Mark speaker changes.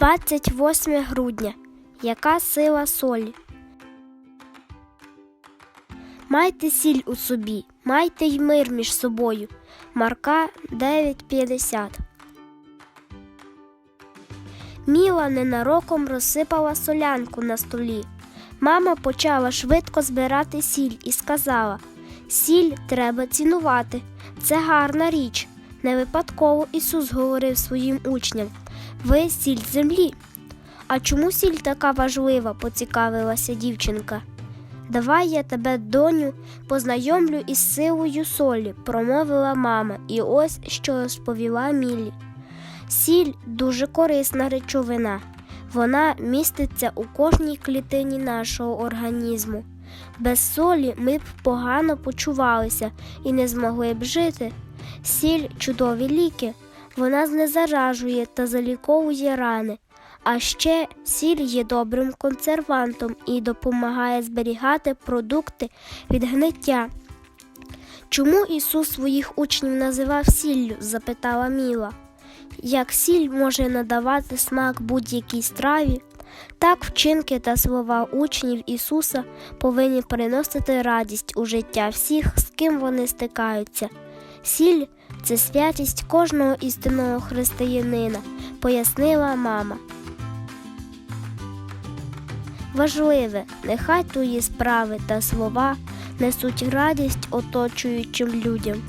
Speaker 1: 28 грудня. Яка сила солі? Майте сіль у собі, майте й мир між собою. Марка 9.50 Міла ненароком розсипала солянку на столі. Мама почала швидко збирати сіль і сказала: Сіль треба цінувати. Це гарна річ. Не випадково Ісус говорив своїм учням: Ви сіль землі. А чому сіль така важлива? поцікавилася дівчинка. Давай я тебе, доню, познайомлю із силою солі, промовила мама, і ось що розповіла Мілі. Сіль дуже корисна речовина. Вона міститься у кожній клітині нашого організму. Без солі ми б погано почувалися і не змогли б жити. Сіль чудові ліки, вона знезаражує та заліковує рани. А ще сіль є добрим консервантом і допомагає зберігати продукти від гниття. Чому Ісус своїх учнів називав сіллю? запитала Міла. Як сіль може надавати смак будь-якій страві, так вчинки та слова учнів Ісуса повинні приносити радість у життя всіх, з ким вони стикаються. Сіль це святість кожного істинного християнина, пояснила мама. Важливе, нехай твої справи та слова несуть радість оточуючим людям.